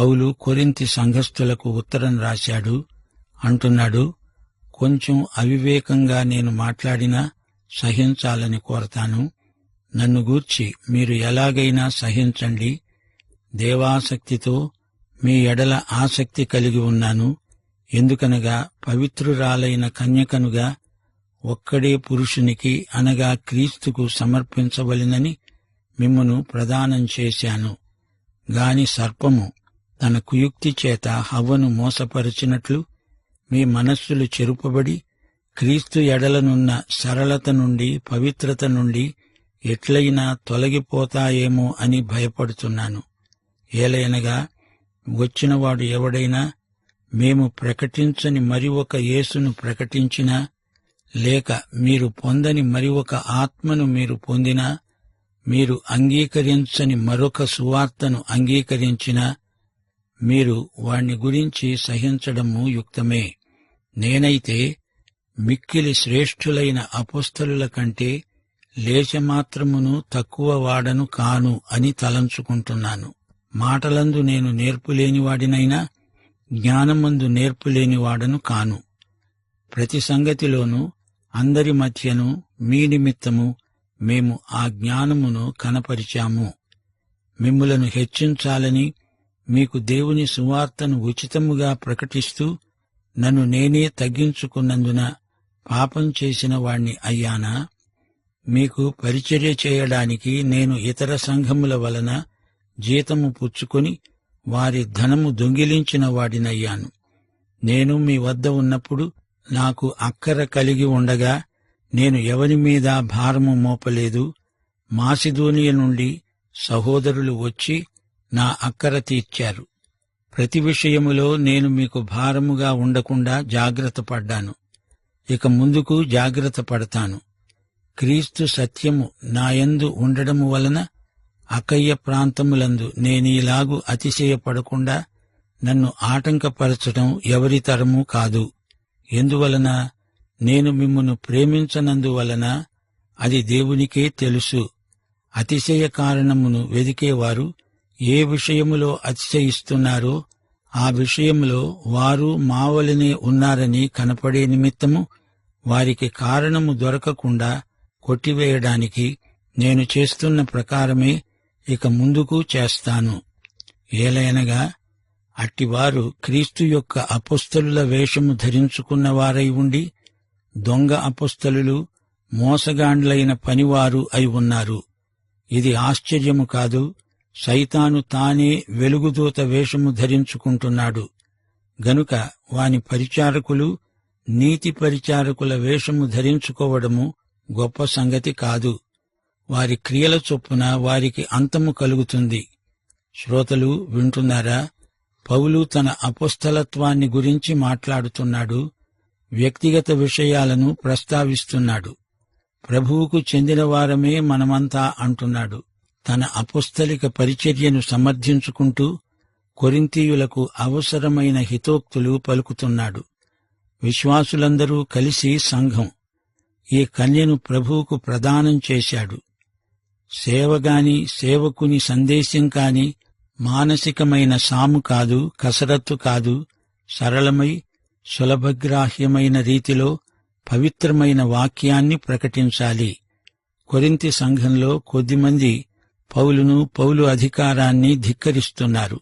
పౌలు కొరింతి సంఘస్థులకు ఉత్తరం రాశాడు అంటున్నాడు కొంచెం అవివేకంగా నేను మాట్లాడినా సహించాలని కోరతాను. నన్ను గూర్చి మీరు ఎలాగైనా సహించండి. దేవాసక్తితో మీ ఎడల ఆసక్తి కలిగి ఉన్నాను. ఎందుకనగా పవిత్రురాలైన కన్యకనుగా ఒక్కడే పురుషునికి అనగా క్రీస్తుకు సమర్పించవలెనని మిమ్మను ప్రదానం చేశాను. గాని సర్పము తన కుయుక్తి చేత హవ్వను మోసపరిచినట్లు మీ మనస్సులు చెరుపబడి క్రీస్తు ఎడలనున్న సరళత నుండి పవిత్రత నుండి ఎట్లయినా తొలగిపోతాయేమో అని భయపడుతున్నాను. ఏలయనగా వచ్చినవాడు ఎవడైనా మేము ప్రకటించని మరి ఒక యేసును ప్రకటించినా లేక మీరు పొందని మరి ఒక ఆత్మను మీరు పొందినా మీరు అంగీకరించని మరొక సువార్తను అంగీకరించినా మీరు వాణ్ణి గురించి సహించడము యుక్తమే. నేనైతే మిక్కిలి శ్రేష్ఠులైన అపుస్తలుల కంటే లేచమాత్రమును తక్కువ వాడను కాను అని తలంచుకుంటున్నాను. మాటలందు నేను నేర్పులేనివాడినైనా జ్ఞానమందు నేర్పులేనివాడను కాను. ప్రతి సంగతిలోనూ అందరి మధ్యను మీ నిమిత్తము మేము ఆ జ్ఞానమును కనపరిచాము. మిమ్ములను హెచ్చించాలని మీకు దేవుని సువార్తను ఉచితముగా ప్రకటిస్తూ నన్ను నేనే తగ్గించుకున్నందున పాపం చేసిన వాణ్ణి అయ్యానా? మీకు పరిచర్య చేయడానికి నేను ఇతర సంఘముల వలన జీతము పుచ్చుకొని వారి ధనము దొంగిలించిన వాడినయ్యాను. నేను మీ వద్ద ఉన్నప్పుడు నాకు అక్కర కలిగి ఉండగా నేను ఎవరి మీద భారము మోపలేదు. మాసిదోనియ నుండి సహోదరులు వచ్చి నా అక్కర తీర్చారు. ప్రతి విషయములో నేను మీకు భారముగా ఉండకుండా జాగ్రత్త పడ్డాను. ఇక ముందుకు జాగ్రత్త పడతాను. క్రీస్తు సత్యము నాయందు ఉండడము వలన అకయ్య ప్రాంతములందు నేనీలాగు అతిశయపడకుండా నన్ను ఆటంకపరచడం ఎవరి తరము కాదు. ఎందువలన? నేను మిమ్మను ప్రేమించనందువలన అది దేవునికే తెలుసు. అతిశయ కారణమును వెదికేవారు ఏ విషయములో అతిశయిస్తున్నారో ఆ విషయములో వారు మావలనే ఉన్నారని కనపడే నిమిత్తము వారికి కారణము దొరకకుండా కొట్టివేయడానికి నేను చేస్తున్న ప్రకారమే ఇక ముందుకు చేస్తాను. ఏలైనగా అట్టివారు క్రీస్తు యొక్క అపుస్తలుల వేషము ధరించుకున్నవారై ఉండి దొంగ అపుస్తలులు మోసగాండ్లైన పనివారు అయి ఉన్నారు. ఇది ఆశ్చర్యము కాదు సైతాను తానే వెలుగుదూత వేషము ధరించుకుంటున్నాడు. గనుక వాని పరిచారకులు నీతి పరిచారకుల వేషము ధరించుకోవడము గొప్ప సంగతి కాదు. వారి క్రియల చొప్పున వారికి అంతము కలుగుతుంది. శ్రోతలు వింటున్నారా? పౌలు తన అపుస్తలత్వాన్ని గురించి మాట్లాడుతున్నాడు. వ్యక్తిగత విషయాలను ప్రస్తావిస్తున్నాడు. ప్రభువుకు చెందినవారమే మనమంతా అంటున్నాడు. తన అపుస్తలిక పరిచర్యను సమర్థించుకుంటూ కొరింతీయులకు అవసరమైన హితోక్తులు పలుకుతున్నాడు. విశ్వాసులందరూ కలిసి సంఘం ఈ కన్యను ప్రభువుకు ప్రదానం చేశాడు. సేవగాని సేవకుని సందేశం కాని మానసికమైన సాము కాదు కసరత్తు కాదు సరళమై సులభగ్రాహ్యమైన రీతిలో పవిత్రమైన వాక్యాన్ని ప్రకటించాలి. కొరింతి సంఘంలో కొద్దిమంది పౌలును పౌలు అధికారాన్ని ధిక్కరిస్తున్నారు.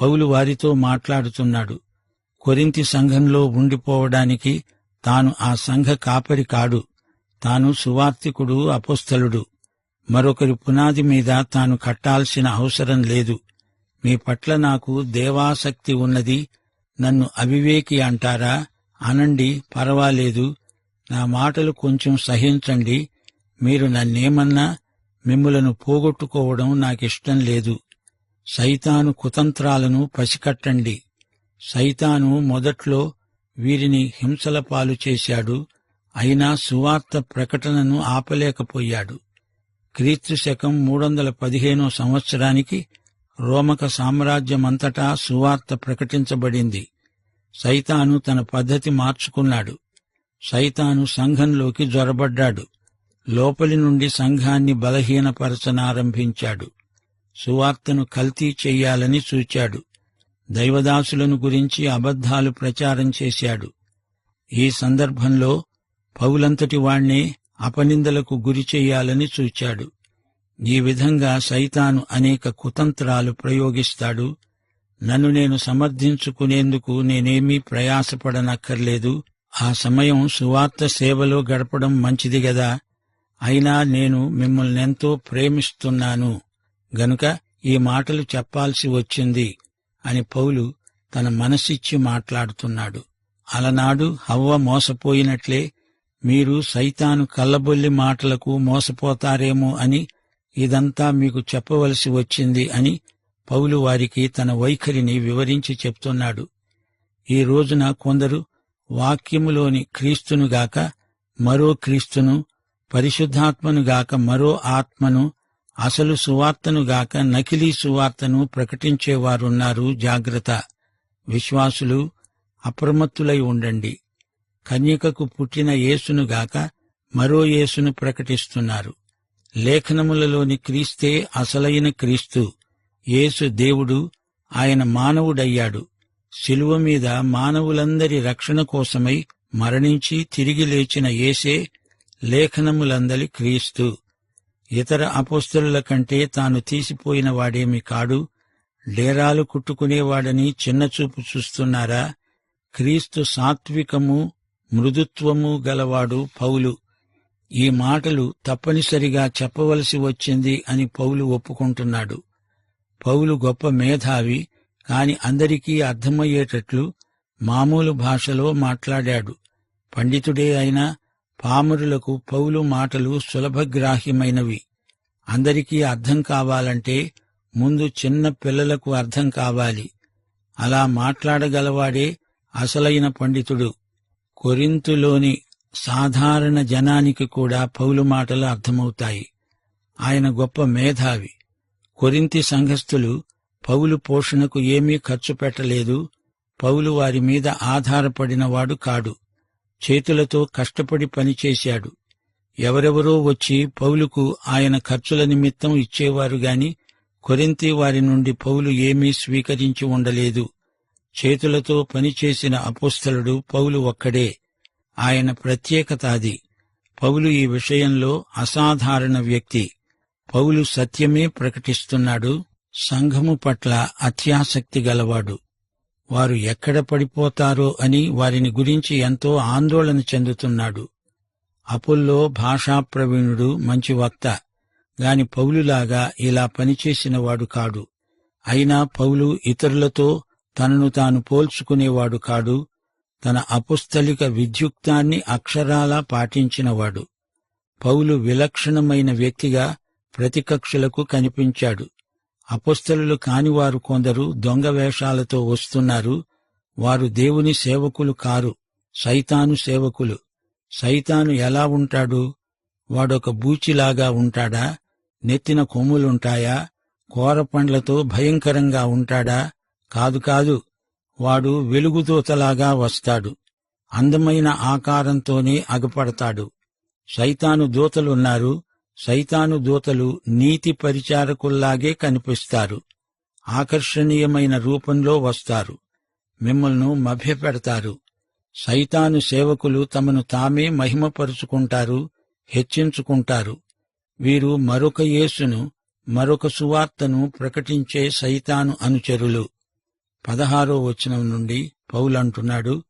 పౌలు వారితో మాట్లాడుతున్నాడు. కొరింతి సంఘంలో ఉండిపోవడానికి తాను ఆ సంఘ కాపరి కాడు. తాను సువార్తికుడు అపోస్తలుడు. మరొకరి పునాది మీద తాను కట్టాల్సిన అవసరం లేదు. మీ పట్ల నాకు దేవాసక్తి ఉన్నది. నన్ను అవివేకి అంటారా? అనండి పర్వాలేదు. నా మాటలు కొంచెం సహించండి. మీరు నన్నేమన్నా మిమ్ములను పోగొట్టుకోవడం నాకిష్టం లేదు. సైతాను కుతంత్రాలను పసికట్టండి. సైతాను మొదట్లో వీరిని హింసల పాలు చేశాడు. అయినా సువార్త ప్రకటనను ఆపలేకపోయాడు. క్రీస్తు శకం మూడొందల పదిహేనో సంవత్సరానికి రోమక సామ్రాజ్యమంతటా సువార్త ప్రకటించబడింది. సైతాను తన పద్ధతి మార్చుకున్నాడు. సైతాను సంఘంలోకి జ్వరబడ్డాడు లోపలి నుండి సంఘాన్ని బలహీనపరచనారంభించాడు. సువార్తను కల్తీ చెయ్యాలని చూచాడు దైవదాసులను గురించి అబద్ధాలు ప్రచారం చేశాడు. ఈ సందర్భంలో పౌలంతటి వాణ్ణే అపనిందలకు గురి చెయ్యాలని చూచాడు ఈ విధంగా సైతాను అనేక కుతంత్రాలు ప్రయోగిస్తాడు. నన్ను నేను సమర్థించుకునేందుకు నేనేమీ ప్రయాసపడనక్కర్లేదు. ఆ సమయం సువార్త సేవలో గడపడం మంచిది గదా. అయినా నేను మిమ్మల్నెంతో ప్రేమిస్తున్నాను. గనుక ఈ మాటలు చెప్పాల్సి వచ్చింది అని పౌలు తన మనసిచ్చి మాట్లాడుతున్నాడు. అలనాడు హవ్వ మోసపోయినట్లే మీరు సైతాను కళ్ళబొల్లి మాటలకు మోసపోతారేమో అని ఇదంతా మీకు చెప్పవలసి వచ్చింది అని పౌలు వారికి తన వైఖరిని వివరించి చెప్తున్నాడు. ఈ రోజున కొందరు వాక్యములోని క్రీస్తునుగాక మరో క్రీస్తును పరిశుద్ధాత్మను గాక మరో ఆత్మను అసలు సువార్తను గాక నకిలీ సువార్తను ప్రకటించేవారున్నారు. జాగ్రత్త. విశ్వాసులు అప్రమత్తులై ఉండండి. కన్యకకు పుట్టిన యేసును గాక మరో యేసును ప్రకటిస్తున్నారు. లేఖనములలోని క్రీస్తే అసలైన క్రీస్తు. యేసు దేవుడు ఆయన మానవుడయ్యాడు. శిలువ మీద మానవులందరి రక్షణ కోసమై మరణించి తిరిగి లేచిన యేసే లేఖనములందలి క్రీస్తు. ఇతర అపోస్తలుల కంటే తాను తీసిపోయిన వాడేమి కాడు? డేరాలు కుట్టుకునేవాడని చిన్నచూపు చూస్తున్నారా? క్రీస్తు సాత్వికము మృదుత్వము గలవాడు పౌలు. ఈ మాటలు తప్పనిసరిగా చెప్పవలసి వచ్చింది అని పౌలు ఒప్పుకుంటున్నాడు. పౌలు గొప్ప మేధావి కాని అందరికీ అర్థమయ్యేటట్లు మామూలు భాషలో మాట్లాడాడు. పండితుడే అయినా పామరులకు పౌలు మాటలు సులభగ్రాహ్యమైనవి. అందరికీ అర్థం కావాలంటే ముందు చిన్న పిల్లలకు అర్థం కావాలి. అలా మాట్లాడగలవాడే అసలైన పండితుడు. కొరింతులోని సాధారణ జనానికి కూడా పౌలు మాటలు అర్థమవుతాయి. ఆయన గొప్ప మేధావి. కొరింతి సంఘస్థులు పౌలు పోషణకు ఏమీ ఖర్చు పెట్టలేదు. పౌలు వారి మీద ఆధారపడినవాడు కాడు. చేతులతో కష్టపడి పనిచేశాడు. ఎవరెవరో వచ్చి పౌలుకు ఆయన ఖర్చుల నిమిత్తం ఇచ్చేవారు గాని కొరింతి వారి నుండి పౌలు ఏమీ స్వీకరించి ఉండలేదు. చేతులతో పనిచేసిన అపోస్తలుడు పౌలు ఒక్కడే. ఆయన ప్రత్యేకత అది. పౌలు ఈ విషయంలో అసాధారణ వ్యక్తి. పౌలు సత్యమే ప్రకటిస్తున్నాడు సంఘము పట్ల అత్యాసక్తి గలవాడు. వారు ఎక్కడ పడిపోతారో అని వారిని గురించి ఎంతో ఆందోళన చెందుతున్నాడు. అపుల్లో భాషా ప్రవీణుడు మంచి వక్త గాని పౌలులాగా ఇలా పనిచేసినవాడు కాడు. అయినా పౌలు ఇతరులతో తనను తాను పోల్చుకునేవాడు కాడు. తన అపుస్తలిక విద్యుక్తాన్ని అక్షరాలా పాటించినవాడు. పౌలు విలక్షణమైన వ్యక్తిగా ప్రతికక్షులకు కనిపించాడు. అపుస్తలు కానివారు కొందరు దొంగ వేషాలతో వస్తున్నారు. వారు దేవుని సేవకులు కారు. సైతాను సేవకులు. సైతాను ఎలా ఉంటాడు? వాడొక బూచిలాగా ఉంటాడా? నెత్తిన కొమ్ములుంటాయా? కోరపండ్లతో భయంకరంగా ఉంటాడా? కాదు కాదు వాడు వెలుగుదూతలాగా వస్తాడు. అందమైన ఆకారంతోనే అగపడతాడు. సైతాను దూతలున్నారు. సైతాను దూతలు నీతి పరిచారకుల్లాగే కనిపిస్తారు. ఆకర్షణీయమైన రూపంలో వస్తారు. మిమ్మల్ని మభ్యపెడతారు. సైతాను సేవకులు తమను తామే మహిమపరుచుకుంటారు హెచ్చించుకుంటారు. వీరు మరొక యేసును మరొక సువార్తను ప్రకటించే సైతాను అనుచరులు. పదహారో వచనం నుండి పౌలంటున్నాడు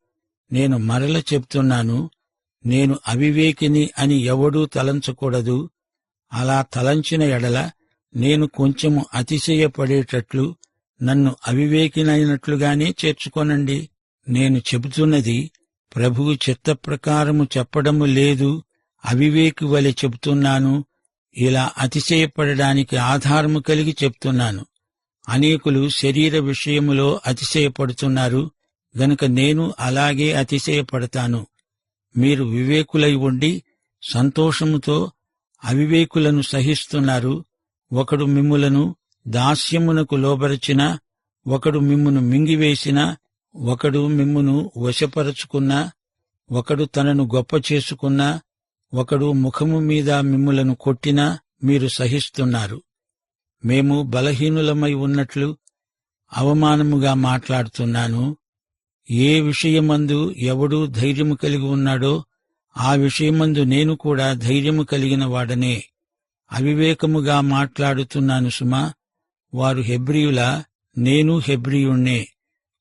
నేను మరల చెప్తున్నాను నేను అవివేకిని అని ఎవడూ తలంచకూడదు అలా తలంచిన ఎడల నేను కొంచెము అతిశయపడేటట్లు నన్ను అవివేకినైనట్లుగానే చేర్చుకోనండి. నేను చెబుతున్నది ప్రభువు చిత్త ప్రకారము చెప్పడము లేదు అవివేకి వలె చెబుతున్నాను ఇలా అతిశయపడడానికి ఆధారము కలిగి చెప్తున్నాను అనేకులు శరీర విషయములో అతిశయపడుతున్నారు గనుక నేను అలాగే అతిశయపడతాను. మీరు వివేకులై ఉండి సంతోషముతో అవివేకులను సహిస్తున్నారు. ఒకడు మిమ్ములను దాస్యమునకు లోబరచిన ఒకడు మిమ్మును మింగివేసినా ఒకడు మిమ్మును వశపరచుకున్నా ఒకడు తనను గొప్ప చేసుకున్నా ఒకడు ముఖము మీద మిమ్ములను కొట్టినా మీరు సహిస్తున్నారు. మేము బలహీనులమై ఉన్నట్లు అవమానముగా మాట్లాడుతున్నాను. ఏ విషయమందు ఎవడు ధైర్యము కలిగి ఉన్నాడో ఆ విషయమందు నేను కూడా ధైర్యము కలిగిన వాడనే అవివేకముగా మాట్లాడుతున్నాను సుమా. వారు హెబ్రియుల నేను హెబ్రియుణ్ణే.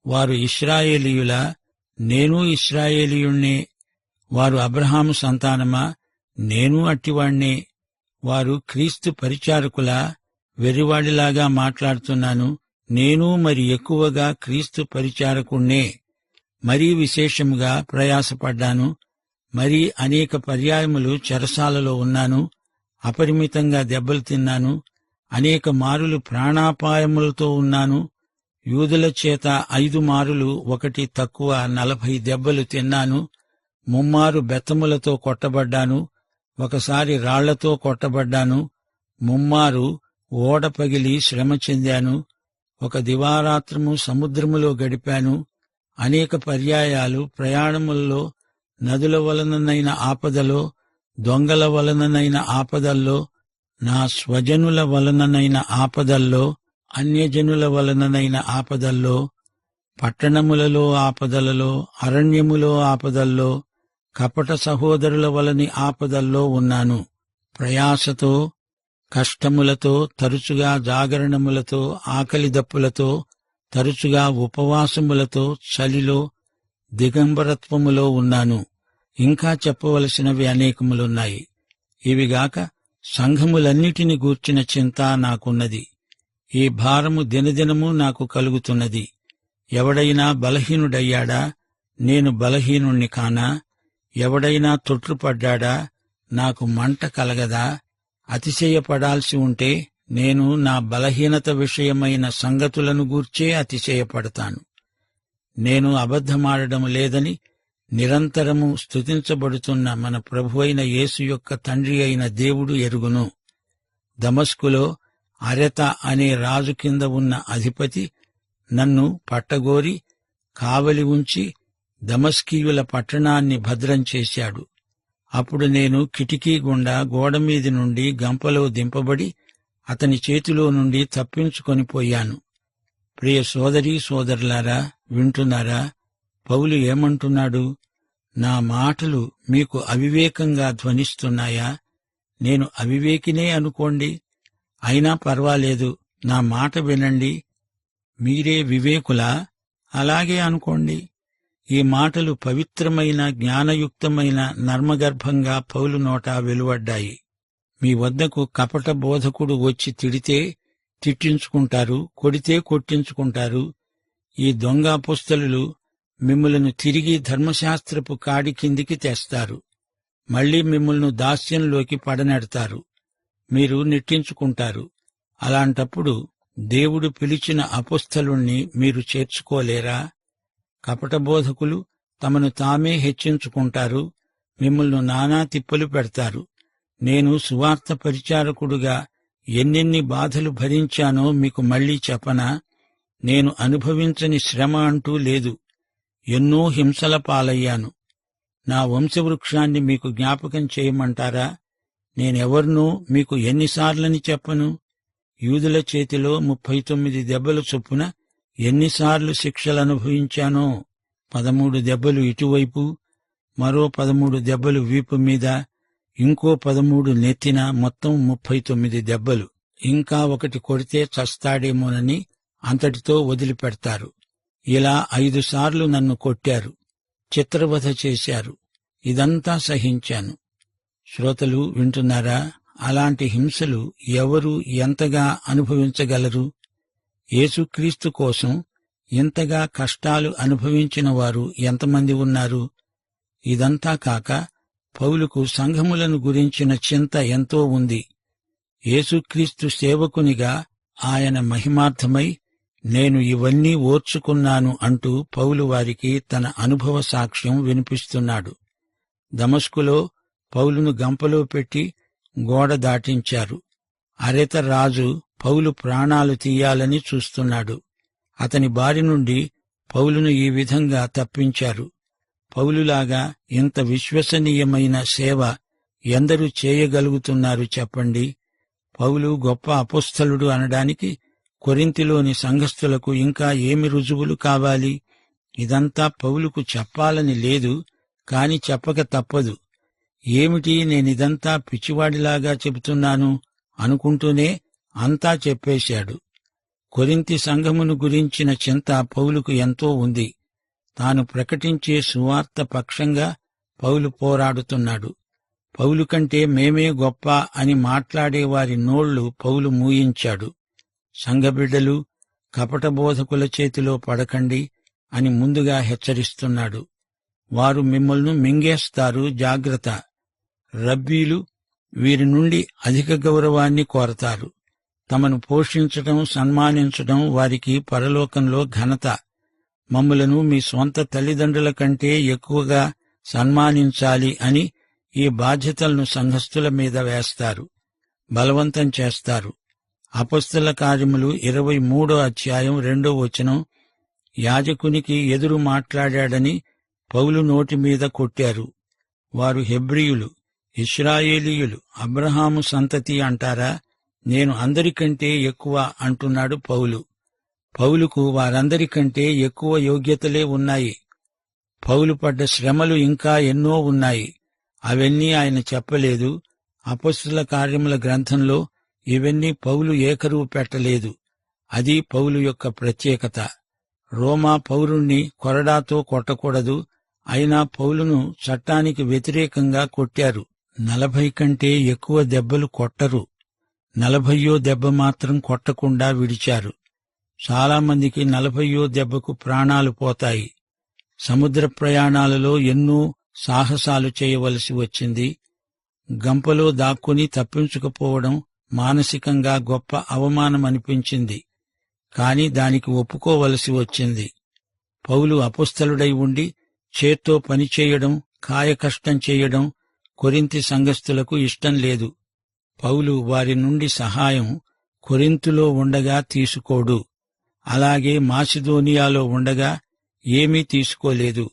వారు ఇస్రాయేలీయుల నేను ఇస్రాయేలీయుణ్ణే వారు అబ్రహాము సంతానమా నేను అట్టివాణ్ణే. వారు క్రీస్తు పరిచారకుల వెర్రివాడిలాగా మాట్లాడుతున్నాను నేను మరి ఎక్కువగా క్రీస్తు పరిచారకుణ్ణే. మరీ విశేషముగా ప్రయాసపడ్డాను మరీ అనేక పర్యాయములు చెరసాలలో ఉన్నాను అపరిమితంగా దెబ్బలు తిన్నాను అనేక మారులు ప్రాణాపాయములతో ఉన్నాను యూదుల చేత ఐదు మారులు ఒకటి తక్కువ నలభై దెబ్బలు తిన్నాను ముమ్మారు బెత్తములతో కొట్టబడ్డాను ఒకసారి రాళ్ళతో కొట్టబడ్డాను ముమ్మారు ఓడ పగిలి శ్రమ చెందాను ఒక దివారాత్రము సముద్రములో గడిపాను అనేక పర్యాయాలు ప్రయాణముల్లో నదుల వలననైన ఆపదలో దొంగల వలననైన ఆపదల్లో నా స్వజనుల వలననైన ఆపదల్లో అన్యజనుల వలననైన ఆపదల్లో పట్టణములలో ఆపదలలో అరణ్యములో ఆపదల్లో కపట సహోదరుల వలని ఆపదల్లో ఉన్నాను. ప్రయాసతో కష్టములతో తరచుగా జాగరణములతో ఆకలి దప్పులతో తరచుగా ఉపవాసములతో చలిలో దిగంబరత్వములో ఉన్నాను. ఇంకా చెప్పవలసినవి అనేకములున్నాయి. ఇవిగాక సంఘములన్నిటిని గూర్చిన చింత నాకున్నది. ఈ భారము దినదినము నాకు కలుగుతున్నది. ఎవడైనా బలహీనుడయ్యాడా? నేను బలహీనుణ్ణి కానా? ఎవడైనా తొట్రుపడ్డాడా? నాకు మంట కలగదా? అతిశయపడాల్సి ఉంటే నేను నా బలహీనత విషయమైన సంగతులను గూర్చే అతిశయపడతాను. నేను అబద్ధమాడడం లేదని నిరంతరము స్తుతించబడుతున్న మన ప్రభువైన యేసు యొక్క తండ్రి అయిన దేవుడు ఎరుగును. దమస్కులో అరెత అనే రాజు కింద ఉన్న అధిపతి నన్ను పట్టగోరి కావలి ఉంచి దమస్కీయుల పట్టణాన్ని భద్రం చేశాడు. అప్పుడు నేను కిటికీ గుండా గోడమీది నుండి గంపలో దింపబడి అతని చేతిలో నుండి తప్పించుకొని పోయాను. ప్రియ సోదరీ సోదరులారా వింటున్నారా? పౌలు ఏమంటున్నాడు? నా మాటలు మీకు అవివేకంగా ధ్వనిస్తున్నాయా? నేను అవివేకినే అనుకోండి. అయినా పర్వాలేదు నా మాట వినండి. మీరే వివేకులా? అలాగే అనుకోండి. ఈ మాటలు పవిత్రమైన జ్ఞానయుక్తమైన నర్మగర్భంగా పౌలు నోట వెలువడ్డాయి. మీ వద్దకు కపట బోధకుడు వచ్చి తిడితే తిట్టించుకుంటారు కొడితే కొట్టించుకుంటారు ఈ దొంగ పుస్తలు మిమ్మలను తిరిగి ధర్మశాస్త్రపు కాడి కిందికి తెస్తారు. మళ్ళీ మిమ్మల్ని దాస్యంలోకి పడనెడతారు. మీరు నెట్టించుకుంటారు. అలాంటప్పుడు దేవుడు పిలిచిన అపుస్తలుణ్ణి మీరు చేర్చుకోలేరా? కపటబోధకులు తమను తామే హెచ్చించుకుంటారు. మిమ్మల్ని నానా తిప్పలు పెడతారు. నేను సువార్త పరిచారకుడుగా ఎన్నెన్ని బాధలు భరించానో మీకు మళ్ళీ చెప్పనా? నేను అనుభవించని శ్రమ అంటూ లేదు. ఎన్నో హింసల పాలయ్యాను. నా వంశవృక్షాన్ని మీకు జ్ఞాపకం చేయమంటారా? నేనెవర్నూ మీకు ఎన్నిసార్లని చెప్పను? యూదుల చేతిలో ముప్పై తొమ్మిది దెబ్బలు చొప్పున ఎన్నిసార్లు శిక్షలు అనుభవించానో పదమూడు దెబ్బలు ఇటువైపు మరో పదమూడు దెబ్బలు వీపు మీద ఇంకో పదమూడు నెత్తిన మొత్తం ముప్పై తొమ్మిది దెబ్బలు. ఇంకా ఒకటి కొడితే చస్తాడేమోనని అంతటితో వదిలిపెడతారు. ఇలా ఐదు సార్లు నన్ను కొట్టారు. చిత్రవధ చేశారు. ఇదంతా సహించాను. శ్రోతలు వింటున్నారా? అలాంటి హింసలు ఎవరు ఎంతగా అనుభవించగలరు? యేసుక్రీస్తు కోసం ఇంతగా కష్టాలు అనుభవించిన వారు ఎంతమంది ఉన్నారు? ఇదంతా కాక పౌలుకు సంఘములను గురించిన చింత ఎంతో ఉంది. యేసుక్రీస్తు సేవకునిగా ఆయన మహిమార్థమై నేను ఇవన్నీ ఓర్చుకున్నాను అంటూ పౌలు వారికి తన అనుభవ సాక్ష్యం వినిపిస్తున్నాడు. దమస్కులో పౌలును గంపలో పెట్టి గోడ దాటించారు. అరేతరాజు పౌలు ప్రాణాలు తీయాలని చూస్తున్నాడు. అతని బారి నుండి పౌలును ఈ విధంగా తప్పించారు. పౌలులాగా ఇంత విశ్వసనీయమైన సేవ ఎందరూ చేయగలుగుతున్నారు చెప్పండి. పౌలు గొప్ప అపుస్థలుడు అనడానికి కొరింతిలోని సంఘస్థులకు ఇంకా ఏమి రుజువులు కావాలి? ఇదంతా పౌలుకు చెప్పాలని లేదు కాని చెప్పక తప్పదు. ఏమిటి నేనిదంతా పిచ్చివాడిలాగా చెబుతున్నాను అనుకుంటూనే అంతా చెప్పేశాడు. కొరింతి సంఘమును గురించిన చింత పౌలుకు ఎంతో ఉంది. తాను ప్రకటించే సువార్త పక్షంగా పౌలు పోరాడుతున్నాడు. పౌలు కంటే మేమే గొప్ప అని మాట్లాడే వారి నోళ్ళు పౌలు మూయించాడు. సంఘబిడ్డలు కపట బోధకుల చేతిలో పడకండి అని ముందుగా హెచ్చరిస్తున్నాడు. వారు మిమ్మల్ని మింగేస్తారు జాగ్రత్త. రబ్బీలు వీరి నుండి అధిక గౌరవాన్ని కోరతారు. తమను పోషించడం సన్మానించడం వారికి పరలోకంలో ఘనత. మమ్ములను మీ స్వంత తల్లిదండ్రుల కంటే ఎక్కువగా సన్మానించాలి అని ఈ బాధ్యతలను సంఘస్థుల మీద వేస్తారు. బలవంతం చేస్తారు. అపస్తుల కార్యములు ఇరవై మూడో అధ్యాయం రెండో వచనం. యాజకునికి ఎదురు మాట్లాడాడని పౌలు నోటి మీద కొట్టారు. వారు హెబ్రియులు ఇస్రాయేలీయులు అబ్రహాము సంతతి అంటారా? నేను అందరికంటే ఎక్కువ అంటున్నాడు పౌలు. పౌలుకు వారందరికంటే ఎక్కువ యోగ్యతలే ఉన్నాయి. పౌలు పడ్డ శ్రమలు ఇంకా ఎన్నో ఉన్నాయి. అవన్నీ ఆయన చెప్పలేదు. అపస్తుల కార్యముల గ్రంథంలో ఇవన్నీ పౌలు ఏకరువు పెట్టలేదు. అది పౌలు యొక్క ప్రత్యేకత. రోమా పౌరుణ్ణి కొరడాతో కొట్టకూడదు. అయినా పౌలును చట్టానికి వ్యతిరేకంగా కొట్టారు. నలభై కంటే ఎక్కువ దెబ్బలు కొట్టరు. నలభయ్యో దెబ్బ మాత్రం కొట్టకుండా విడిచారు. చాలామందికి నలభయ్యో దెబ్బకు ప్రాణాలు పోతాయి. సముద్ర ప్రయాణాలలో ఎన్నో సాహసాలు చేయవలసి వచ్చింది. గంపలో దాక్కుని తప్పించుకుపోవడం మానసికంగా గొప్ప అవమానమనిపించింది. కాని దానికి ఒప్పుకోవలసి వచ్చింది. పౌలు అపుస్తలుడై ఉండి చేత్తో పనిచేయడం కాయకష్టం చేయడం కొరింతి సంఘస్థులకు ఇష్టం లేదు. పౌలు వారి నుండి సహాయం కొరింతులో ఉండగా తీసుకోడు. అలాగే మాసిదోనియాలో ఉండగా ఏమీ తీసుకోలేదు.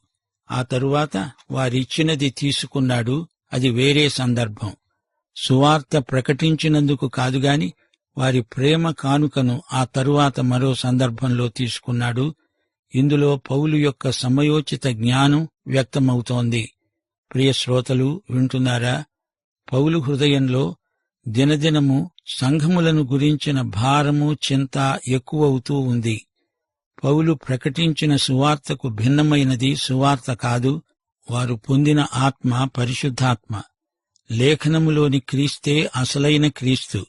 ఆ తరువాత వారిచ్చినది తీసుకున్నాడు. అది వేరే సందర్భం. సువార్త ప్రకటించినందుకు కాదుగాని వారి ప్రేమ కానుకను ఆ తరువాత మరో సందర్భంలో తీసుకున్నాడు. ఇందులో పౌలు యొక్క సమయోచిత జ్ఞానం వ్యక్తమవుతోంది. ప్రియ శ్రోతలు వింటున్నారా? పౌలు హృదయంలో దినదినము సంఘములను గురించిన భారము చింత ఎక్కువవుతూ ఉంది. పౌలు ప్రకటించిన సువార్తకు భిన్నమైనది సువార్త కాదు వారు పొందిన ఆత్మ పరిశుద్ధాత్మ. లేఖనములోని క్రీస్తే అసలైన క్రీస్తు.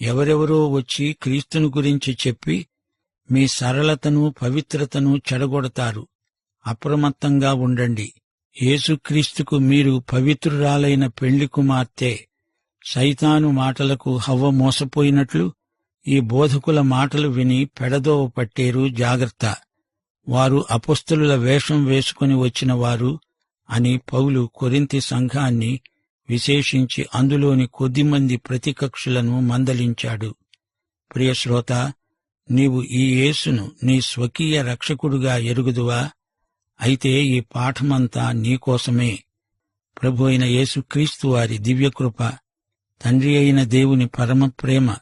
ఎవరెవరో వచ్చి క్రీస్తును గురించి చెప్పి మీ సరళతను పవిత్రతను చెడగొడతారు. అప్రమత్తంగా ఉండండి. యేసుక్రీస్తుకు మీరు పవిత్రురాలైన పెళ్ళి కుమార్తె. సైతాను మాటలకు హవ్వ మోసపోయినట్లు ఈ బోధకుల మాటలు విని పెడదోవ పట్టేరు జాగ్రత్త. వారు అపస్తులుల వేషం వేసుకుని వచ్చిన వారు అని పౌలు కొరింతి సంఘాన్ని విశేషించి అందులోని కొద్దిమంది ప్రతికక్షులను మందలించాడు. ప్రియశ్రోత నీవు ఈ యేసును నీ స్వకీయ రక్షకుడుగా ఎరుగుదువా? అయితే ఈ పాఠమంతా నీకోసమే ప్రభు అయిన యేసుక్రీస్తు వారి దివ్యకృప తండ్రి అయిన దేవుని పరమ ప్రేమ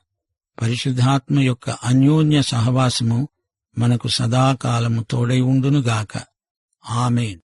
పరిశుద్ధాత్మ యొక్క అన్యోన్య సహవాసము మనకు సదాకాలము తోడై ఉండునుగాక. ఆమెన్.